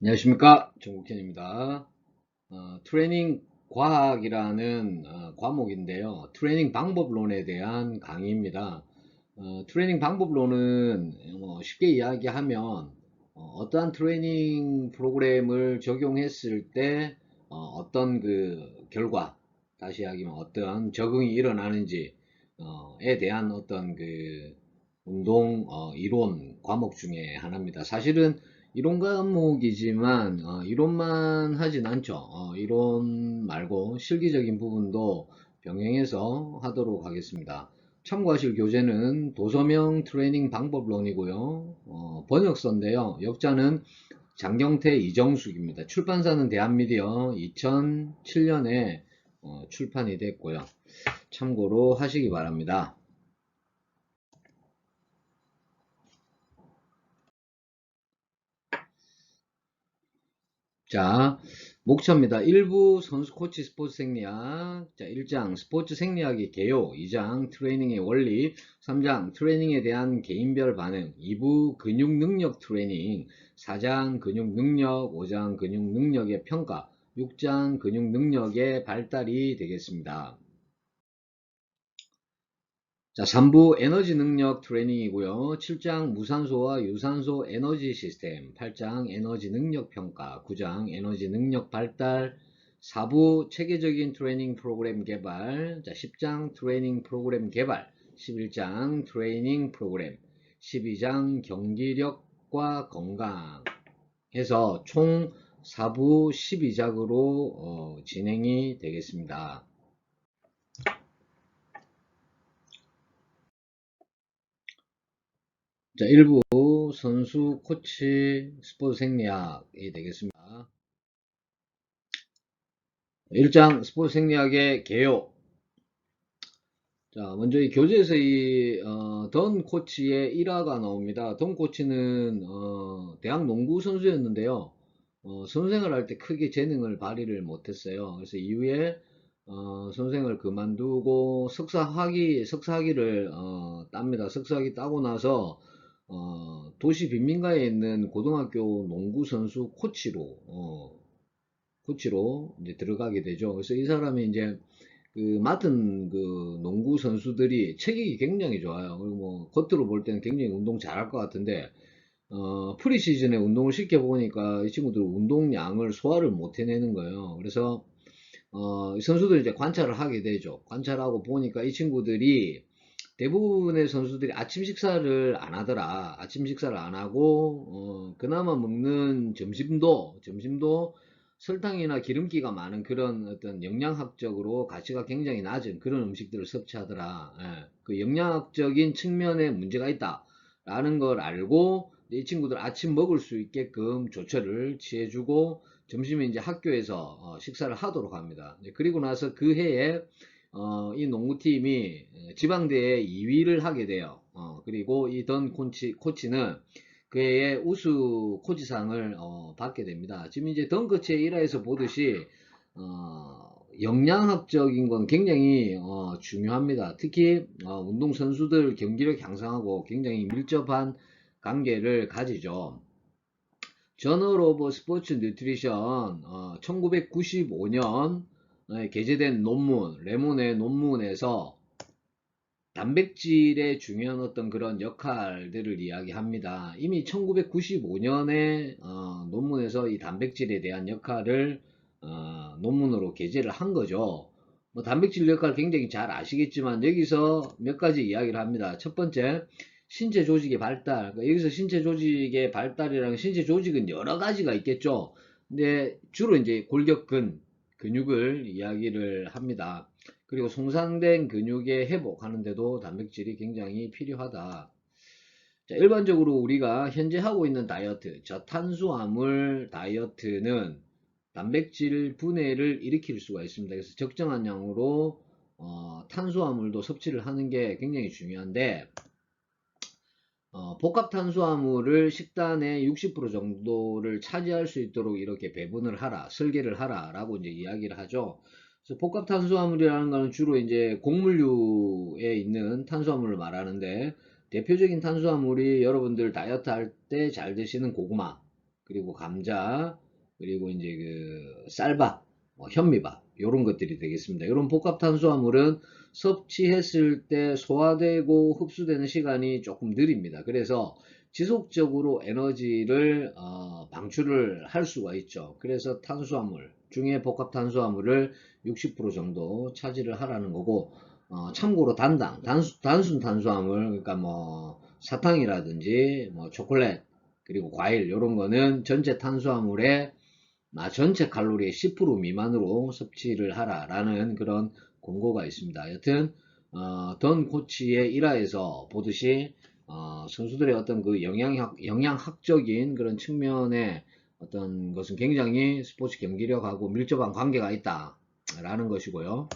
안녕하십니까? 정국현입니다. 어, 트레이닝 과학이라는 어, 과목인데요. 트레이닝 방법론에 대한 강의입니다. 어, 트레이닝 방법론은 뭐 쉽게 이야기하면 어, 떠한 트레이닝 프로그램을 적용했을 때 어, 떤그 결과 다시 이야기하면 어떤 적응이 일어나는지에 대한 어떤 그 운동 어, 이론 과목 중에 하나입니다. 사실은 이론 과목이지만 어, 이론만 하진 않죠. 어, 이론 말고 실기적인 부분도 병행해서 하도록 하겠습니다. 참고하실 교재는 도서명 트레이닝 방법론이고요. 어, 번역서인데요. 역자는 장경태 이정숙입니다. 출판사는 대한미디어 2007년에 어, 출판이 됐고요. 참고로 하시기 바랍니다. 자, 목차입니다. 1부 선수 코치 스포츠 생리학. 자, 1장 스포츠 생리학의 개요. 2장 트레이닝의 원리. 3장 트레이닝에 대한 개인별 반응. 2부 근육 능력 트레이닝. 4장 근육 능력. 5장 근육 능력의 평가. 6장 근육 능력의 발달이 되겠습니다. 자, 3부 에너지 능력 트레이닝이고요. 7장 무산소와 유산소 에너지 시스템, 8장 에너지 능력 평가, 9장 에너지 능력 발달, 4부 체계적인 트레이닝 프로그램 개발, 자, 10장 트레이닝 프로그램 개발, 11장 트레이닝 프로그램, 12장 경기력과 건강 해서 총 4부 12작으로 어, 진행이 되겠습니다. 자, 1부 선수 코치 스포츠 생리학이 되겠습니다. 1장 스포츠 생리학의 개요. 자, 먼저 이 교재에서 이, 어, 던 코치의 일화가 나옵니다. 던 코치는, 어, 대학 농구 선수였는데요. 어, 선생을 할 때 크게 재능을 발휘를 못했어요. 그래서 이후에, 어, 선생을 그만두고 석사학위, 석사학위를, 어, 땁니다. 석사학위 따고 나서, 어, 도시 빈민가에 있는 고등학교 농구 선수 코치로 어, 코치로 이제 들어가게 되죠. 그래서 이 사람이 이제 그 맡은 그 농구 선수들이 체격이 굉장히 좋아요. 그리고 뭐 겉으로 볼 때는 굉장히 운동 잘할 것 같은데 어, 프리시즌에 운동을 시켜 보니까 이 친구들 운동량을 소화를 못 해내는 거예요. 그래서 어, 선수들 이제 관찰을 하게 되죠. 관찰하고 보니까 이 친구들이 대부분의 선수들이 아침 식사를 안 하더라. 아침 식사를 안 하고 어, 그나마 먹는 점심도 점심도 설탕이나 기름기가 많은 그런 어떤 영양학적으로 가치가 굉장히 낮은 그런 음식들을 섭취하더라. 예, 그 영양학적인 측면에 문제가 있다 라는 걸 알고 이 친구들 아침 먹을 수 있게끔 조처를 취해주고 점심에 이제 학교에서 어, 식사를 하도록 합니다. 그리고 나서 그 해에 어, 이 농구팀이 지방대회 2위를 하게 돼요. 어, 그리고 이 던 코치, 코치는 그의 우수 코치상을 어, 받게 됩니다. 지금 이제 던 코치의 일화에서 보듯이 어, 영양학적인 건 굉장히 어, 중요합니다. 특히 어, 운동 선수들 경기력 향상하고 굉장히 밀접한 관계를 가지죠. 저널 오브 스포츠 뉴트리션 1995년 네, 게재된 논문, 레몬의 논문에서 단백질의 중요한 어떤 그런 역할들을 이야기합니다. 이미 1995년에 어, 논문에서 이 단백질에 대한 역할을 어, 논문으로 게재를 한 거죠. 뭐 단백질 역할 굉장히 잘 아시겠지만 여기서 몇 가지 이야기를 합니다. 첫 번째, 신체 조직의 발달. 그러니까 여기서 신체 조직의 발달이랑 신체 조직은 여러 가지가 있겠죠. 근데 주로 이제 골격근, 근육을 이야기를 합니다. 그리고 손상된 근육의 회복하는데도 단백질이 굉장히 필요하다. 자, 일반적으로 우리가 현재 하고 있는 다이어트, 저탄수화물 다이어트는 단백질 분해를 일으킬 수가 있습니다. 그래서 적정한 양으로 어, 탄수화물도 섭취를 하는 게 굉장히 중요한데 어, 복합 탄수화물을 식단의 60% 정도를 차지할 수 있도록 이렇게 배분을 하라, 설계를 하라 라고 이제 이야기를 하죠. 그래서 복합 탄수화물이라는 것은 주로 이제 곡물류에 있는 탄수화물을 말하는데 대표적인 탄수화물이 여러분들 다이어트 할 때 잘 드시는 고구마, 그리고 감자, 그리고 이제 그 쌀밥, 뭐 현미밥 이런 것들이 되겠습니다. 이런 복합 탄수화물은 섭취했을 때 소화되고 흡수되는 시간이 조금 느립니다. 그래서 지속적으로 에너지를 어, 방출을 할 수가 있죠. 그래서 탄수화물 중에 복합 탄수화물을 60% 정도 차지를 하라는 거고 어, 참고로 단당 단수, 단순 탄수화물 그러니까 뭐 사탕이라든지 뭐 초콜릿 그리고 과일 이런 거는 전체 탄수화물의 아, 전체 칼로리의 10% 미만으로 섭취를 하라라는 그런 권고가 있습니다. 여튼 어, 던 코치의 일화에서 보듯이 어, 선수들의 어떤 그 영양학, 영양학적인 그런 측면의 어떤 것은 굉장히 스포츠 경기력하고 밀접한 관계가 있다라는 것이고요.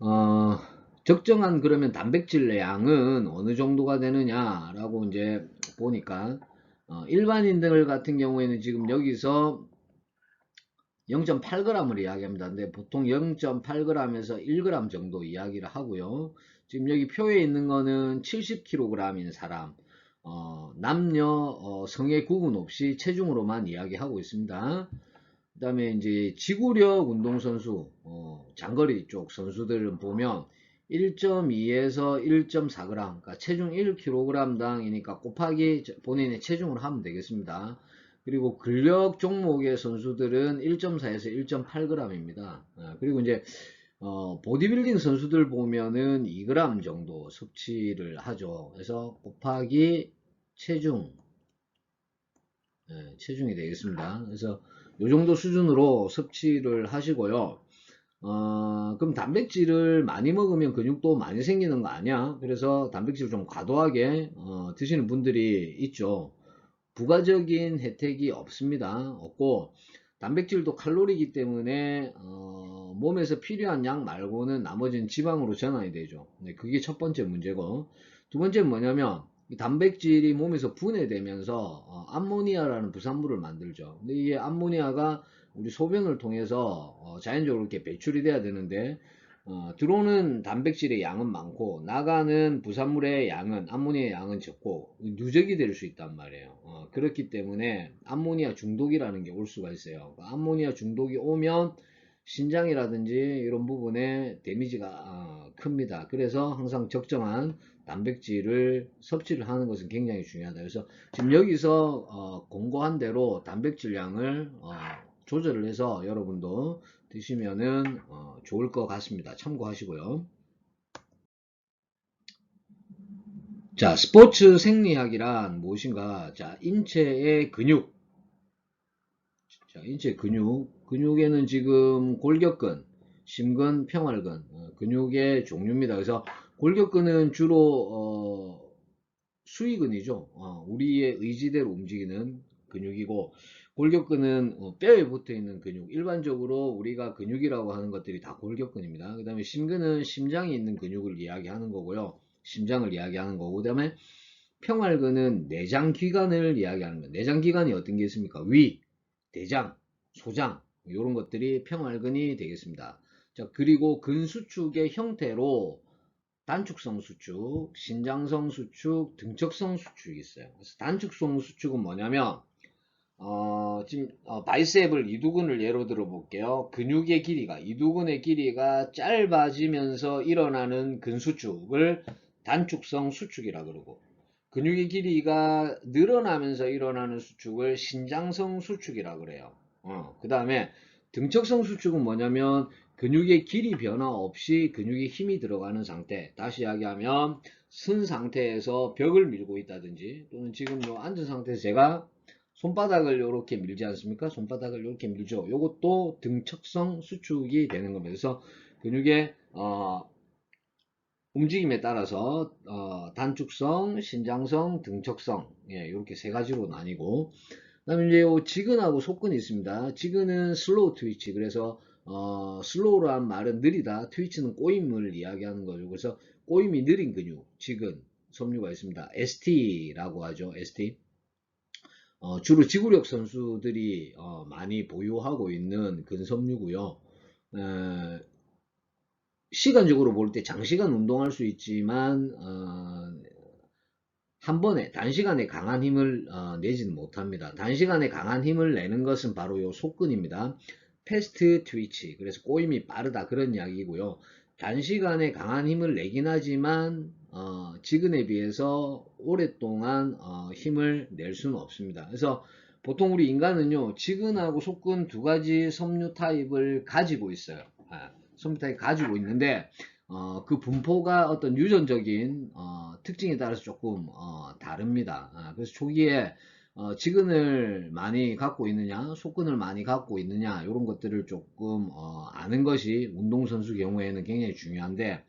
어, 적정한 그러면 단백질 양은 어느 정도가 되느냐라고 이제 보니까 어, 일반인들 같은 경우에는 지금 여기서 0.8g을 이야기합니다. 근데 보통 0.8g에서 1g 정도 이야기를 하고요. 지금 여기 표에 있는 거는 70kg인 사람, 어, 남녀 어, 성의 구분 없이 체중으로만 이야기하고 있습니다. 그 다음에 이제 지구력 운동선수, 어, 장거리 쪽 선수들은 보면 1.2에서 1.4g, 그러니까 체중 1kg당이니까 곱하기 본인의 체중을 하면 되겠습니다. 그리고 근력 종목의 선수들은 1.4에서 1.8g입니다. 아, 그리고 이제 어, 보디빌딩 선수들 보면은 2g 정도 섭취를 하죠. 그래서 곱하기 체중, 네, 체중이 되겠습니다. 그래서 이 정도 수준으로 섭취를 하시고요. 어, 그럼 단백질을 많이 먹으면 근육도 많이 생기는 거 아니야? 그래서 단백질을 좀 과도하게 어, 드시는 분들이 있죠. 부가적인 혜택이 없습니다. 없고 단백질도 칼로리이기 때문에 어, 몸에서 필요한 양 말고는 나머지는 지방으로 전환이 되죠. 네, 그게 첫 번째 문제고 두 번째는 뭐냐면 단백질이 몸에서 분해되면서 어, 암모니아라는 부산물을 만들죠. 근데 이게 암모니아가 우리 소변을 통해서 어, 자연적으로 이렇게 배출이 돼야 되는데 어, 들어오는 단백질의 양은 많고 나가는 부산물의 양은 암모니아의 양은 적고 누적이 될 수 있단 말이에요. 어, 그렇기 때문에 암모니아 중독이라는 게 올 수가 있어요. 암모니아 중독이 오면 신장이라든지 이런 부분에 데미지가 어, 큽니다. 그래서 항상 적정한 단백질을 섭취를 하는 것은 굉장히 중요하다. 그래서 지금 여기서 어, 공고한 대로 단백질량을 어, 조절을 해서 여러분도 드시면은 어, 좋을 것 같습니다. 참고하시고요. 자, 스포츠 생리학이란 무엇인가? 자, 인체의 근육. 자, 인체 근육. 근육에는 지금 골격근, 심근, 평활근, 어, 근육의 종류입니다. 그래서 골격근은 주로 어, 수위근이죠. 어, 우리의 의지대로 움직이는 근육이고 골격근은 어, 뼈에 붙어 있는 근육. 일반적으로 우리가 근육이라고 하는 것들이 다 골격근입니다. 그 다음에 심근은 심장이 있는 근육을 이야기하는 거고요. 심장을 이야기하는 거고. 그 다음에 평활근은 내장기관을 이야기하는 거예요. 내장기관이 어떤 게 있습니까? 위, 대장, 소장 이런 것들이 평활근이 되겠습니다. 자 그리고 근수축의 형태로 단축성 수축, 신장성 수축, 등척성 수축이 있어요. 그래서 단축성 수축은 뭐냐면 어, 지금 어, 바이셉을 이두근을 예로 들어 볼게요. 근육의 길이가 이두근의 길이가 짧아지면서 일어나는 근수축을 단축성 수축이라 그러고 근육의 길이가 늘어나면서 일어나는 수축을 신장성 수축이라 그래요. 어, 그 다음에 등척성 수축은 뭐냐면 근육의 길이 변화 없이 근육에 힘이 들어가는 상태. 다시 이야기하면 쓴 상태에서 벽을 밀고 있다든지 또는 지금 요 앉은 상태에서 제가 손바닥을 이렇게 밀지 않습니까? 손바닥을 이렇게 밀죠. 이것도 등척성 수축이 되는 겁니다. 그래서 근육의 어, 움직임에 따라서 어, 단축성, 신장성, 등척성 예, 이렇게 세 가지로 나뉘고 그다음에 이제 요 지근하고 속근이 있습니다. 지근은 슬로우 트위치 그래서 어, 슬로우란 말은 느리다, 트위치는 꼬임을 이야기하는 거죠. 그래서 꼬임이 느린 근육, 지근, 섬유가 있습니다. ST라고 하죠. ST. 어, 주로 지구력 선수들이 어, 많이 보유하고 있는 근섬유고요. 에, 시간적으로 볼 때 장시간 운동할 수 있지만 어, 한 번에 단시간에 강한 힘을 어, 내지는 못합니다. 단시간에 강한 힘을 내는 것은 바로 요 속근입니다. 패스트 트위치 그래서 꼬임이 빠르다 그런 이야기고요. 단시간에 강한 힘을 내긴 하지만 어, 지근에 비해서 오랫동안 어, 힘을 낼 수는 없습니다. 그래서 보통 우리 인간은요 지근하고 속근 두 가지 섬유 타입을 가지고 있어요. 아, 섬유 타입 가지고 있는데 어, 그 분포가 어떤 유전적인 어, 특징에 따라서 조금 어, 다릅니다. 아, 그래서 초기에 어, 지근을 많이 갖고 있느냐, 속근을 많이 갖고 있느냐, 이런 것들을 조금 어, 아는 것이 운동선수 경우에는 굉장히 중요한데,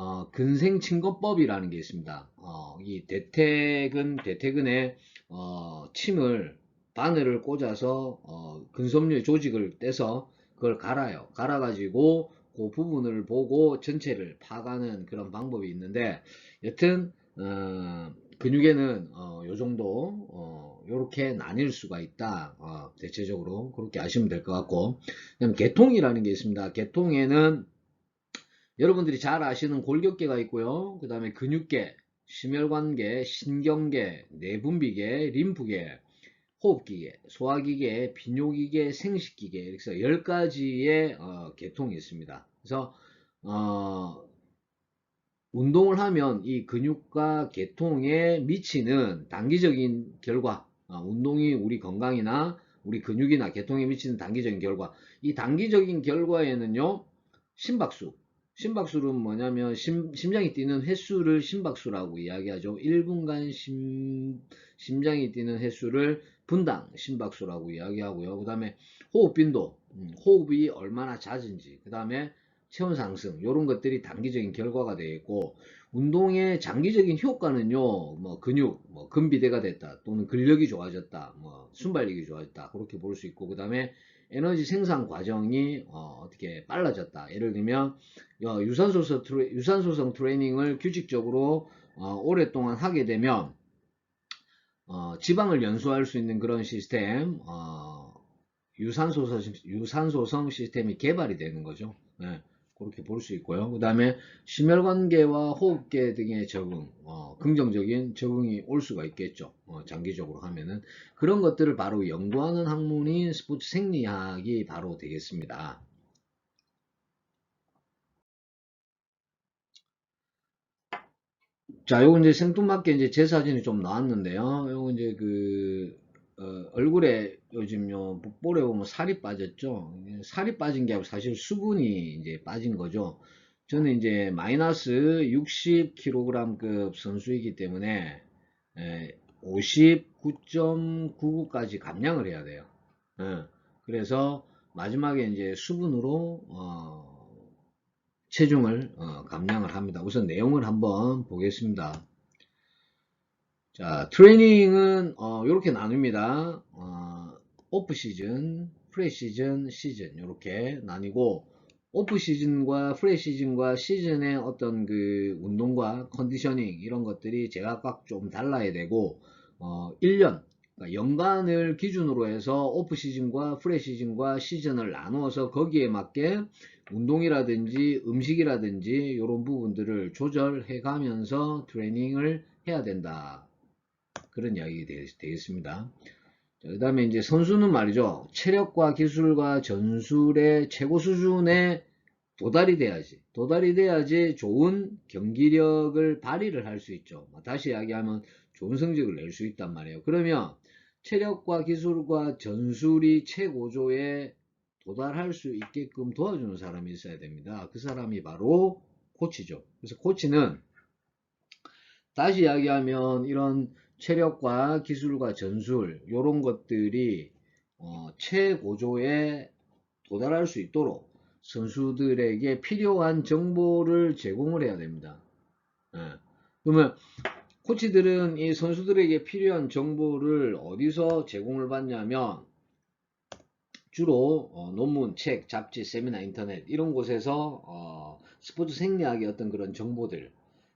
어, 근생친거법이라는 게 있습니다. 어, 이 대퇴근, 대퇴근에 어, 침을 바늘을 꽂아서 어, 근섬유의 조직을 떼서 그걸 갈아요. 갈아가지고 그 부분을 보고 전체를 파가는 그런 방법이 있는데 여튼 어, 근육에는 어, 요 정도 어, 요렇게 나뉠 수가 있다 어, 대체적으로 그렇게 아시면 될 것 같고 그다음 개통이라는 게 있습니다 개통에는 여러분들이 잘 아시는 골격계가 있고요 그 다음에 근육계 심혈관계 신경계 내분비계 림프계 호흡기계, 소화기계, 비뇨기계, 생식기계 이렇게 해서 10가지의 어, 계통이 있습니다. 그래서 어, 운동을 하면 이 근육과 계통에 미치는 단기적인 결과 어, 운동이 우리 건강이나 우리 근육이나 계통에 미치는 단기적인 결과 이 단기적인 결과에는요 심박수 심박수는 뭐냐면 심, 심장이 뛰는 횟수를 심박수라고 이야기하죠. 1분간 심, 심장이 뛰는 횟수를 분당 심박수라고 이야기하고요. 그 다음에 호흡 빈도 음, 호흡이 얼마나 잦은지 그 다음에 체온 상승 이런 것들이 단기적인 결과가 되어 있고 운동의 장기적인 효과는요 뭐 근육 뭐 근비대가 됐다 또는 근력이 좋아졌다 뭐 순발력이 좋아졌다 그렇게 볼 수 있고 그 다음에 에너지 생산 과정이 어, 떻게 빨라졌다 예를 들면 어, 유산소성, 트레, 유산소성 트레이닝을 규칙적으로 어, 오랫동안 하게 되면 어, 지방을 연소할 수 있는 그런 시스템 어, 유산소성, 유산소성 시스템이 개발이 되는 거죠 네. 그렇게 볼 수 있고요. 그 다음에 심혈관계와 호흡계 등의 적응, 어, 긍정적인 적응이 올 수가 있겠죠. 어, 장기적으로 하면은 그런 것들을 바로 연구하는 학문인 스포츠 생리학이 바로 되겠습니다. 자, 요거 이제 생뚱맞게 이제 제 사진이 좀 나왔는데요. 요거 이제 그 어, 얼굴에 요즘 요 볼에 보면 살이 빠졌죠. 살이 빠진 게 사실 수분이 이제 빠진 거죠. 저는 이제 마이너스 60kg급 선수이기 때문에 59.99까지 감량을 해야 돼요. 예, 그래서 마지막에 이제 수분으로 어, 체중을 어, 감량을 합니다. 우선 내용을 한번 보겠습니다. 자, 트레이닝은 어, 이렇게 나눕니다. 어, 오프 시즌, 프레 시즌, 시즌 이렇게 나뉘고 오프 시즌과 프레 시즌과 시즌의 어떤 그 운동과 컨디셔닝 이런 것들이 제각각 좀 달라야 되고 어, 1년 그러니까 연간을 기준으로 해서 오프 시즌과 프레 시즌과 시즌을 나누어서 거기에 맞게 운동이라든지 음식이라든지 이런 부분들을 조절해 가면서 트레이닝을 해야 된다. 그런 이야기 되겠습니다. 그 다음에 이제 선수는 말이죠. 체력과 기술과 전술의 최고 수준에 도달이 돼야지. 도달이 돼야지 좋은 경기력을 발휘를 할 수 있죠. 뭐 다시 이야기하면 좋은 성적을 낼 수 있단 말이에요. 그러면 체력과 기술과 전술이 최고조에 도달할 수 있게끔 도와주는 사람이 있어야 됩니다. 그 사람이 바로 코치죠. 그래서 코치는 다시 이야기하면 이런 체력과 기술과 전술 이런 것들이 어, 최고조에 도달할 수 있도록 선수들에게 필요한 정보를 제공을 해야 됩니다. 예. 그러면 코치들은 이 선수들에게 필요한 정보를 어디서 제공을 받냐면 주로 어, 논문, 책, 잡지, 세미나, 인터넷 이런 곳에서 어, 스포츠 생리학의 어떤 그런 정보들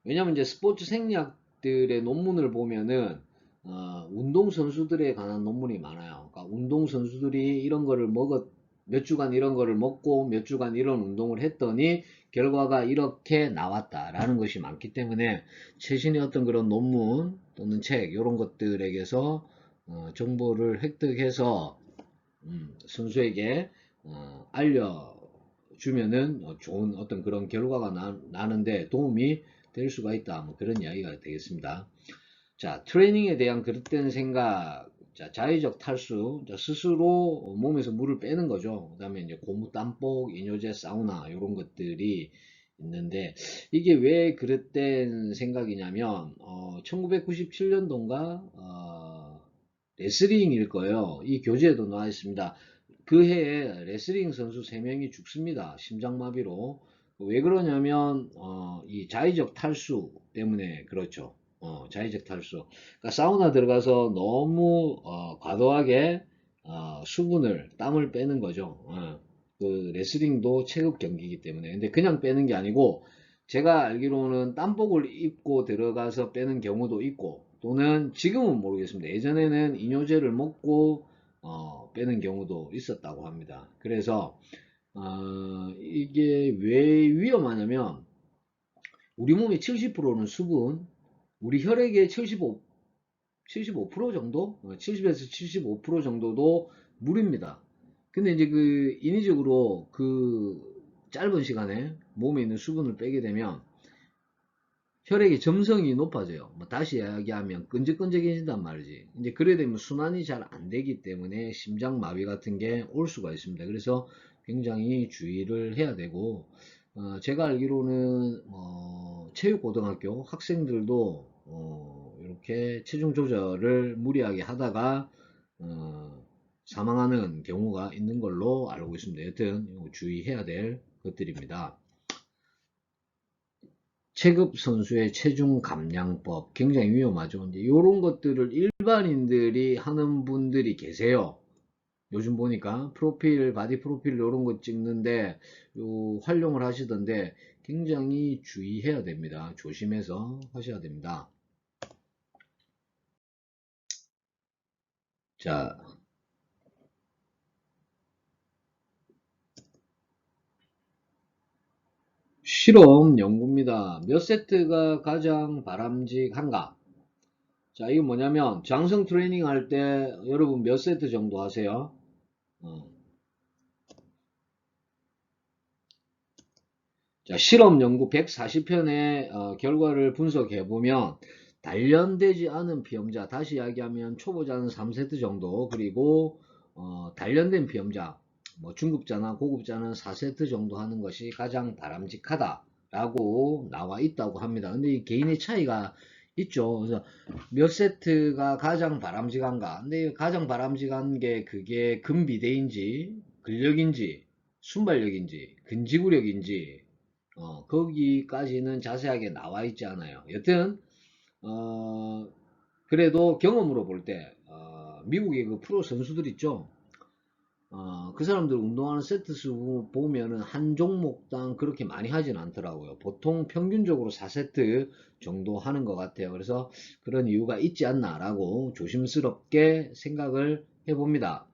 왜냐하면 이제 스포츠 생리학 들의 논문을 보면은 어, 운동 선수들에 관한 논문이 많아요. 그러니까 운동 선수들이 이런 거를 먹었 몇 주간 이런 거를 먹고 몇 주간 이런 운동을 했더니 결과가 이렇게 나왔다라는 것이 많기 때문에 최신의 어떤 그런 논문 또는 책 이런 것들에게서 어, 정보를 획득해서 음, 선수에게 어, 알려주면은 어, 좋은 어떤 그런 결과가 나, 나는데 도움이 될 수가 있다. 뭐 그런 이야기가 되겠습니다. 자, 트레이닝에 대한 그릇된 생각, 자, 자의적 탈수, 자, 스스로 몸에서 물을 빼는 거죠. 그 다음에 이제 고무 땀복, 이뇨제, 사우나, 이런 것들이 있는데, 이게 왜 그릇된 생각이냐면, 어, 1997년도인가, 어, 레슬링일 거예요. 이 교재에도 나와 있습니다. 그 해에 레슬링 선수 3명이 죽습니다. 심장마비로. 왜 그러냐면, 어, 이 자의적 탈수 때문에 그렇죠. 어, 자의적 탈수. 그러니까 사우나 들어가서 너무 어, 과도하게 어, 수분을 땀을 빼는 거죠. 어, 그 레슬링도 체급 경기이기 때문에. 근데 그냥 빼는 게 아니고 제가 알기로는 땀복을 입고 들어가서 빼는 경우도 있고 또는 지금은 모르겠습니다. 예전에는 이뇨제를 먹고 어, 빼는 경우도 있었다고 합니다. 그래서 어, 이게 왜 위험하냐면 우리 몸의 70%는 수분, 우리 혈액의 75, 75% 정도? 70에서 75% 정도도 물입니다. 근데 이제 그 인위적으로 그 짧은 시간에 몸에 있는 수분을 빼게 되면 혈액의 점성이 높아져요. 뭐 다시 이야기하면 끈적끈적해진단 말이지. 이제 그래 되면 순환이 잘 안 되기 때문에 심장 마비 같은 게 올 수가 있습니다. 그래서 굉장히 주의를 해야 되고 어, 제가 알기로는 어, 체육고등학교 학생들도 어, 이렇게 체중 조절을 무리하게 하다가 어, 사망하는 경우가 있는 걸로 알고 있습니다. 여튼 주의해야 될 것들입니다. 체급 선수의 체중 감량법 굉장히 위험하죠. 이제 이런 것들을 일반인들이 하는 분들이 계세요. 요즘 보니까 프로필, 바디 프로필 이런 거 찍는데 요 활용을 하시던데 굉장히 주의해야 됩니다. 조심해서 하셔야 됩니다. 자, 실험 연구입니다. 몇 세트가 가장 바람직한가? 자, 이게 뭐냐면 장성 트레이닝 할 때 여러분 몇 세트 정도 하세요? 어. 자, 실험 연구 140편의 어, 결과를 분석해 보면 단련되지 않은 비염자, 다시 이야기하면 초보자는 3세트 정도, 그리고 어, 단련된 비염자, 뭐 중급자나 고급자는 4세트 정도 하는 것이 가장 바람직하다 라고 나와 있다고 합니다. 근데 이 개인의 차이가 있죠. 그래서 몇 세트가 가장 바람직한가? 근데 가장 바람직한 게 그게 근비대인지, 근력인지, 순발력인지, 근지구력인지, 어, 거기까지는 자세하게 나와 있지 않아요. 여튼, 어, 그래도 경험으로 볼 때, 어, 미국의 그 프로 선수들 있죠. 어, 그 사람들 운동하는 세트 수 보면은 한 종목당 그렇게 많이 하진 않더라고요. 보통 평균적으로 4세트 정도 하는 것 같아요. 그래서 그런 이유가 있지 않나라고 조심스럽게 생각을 해봅니다.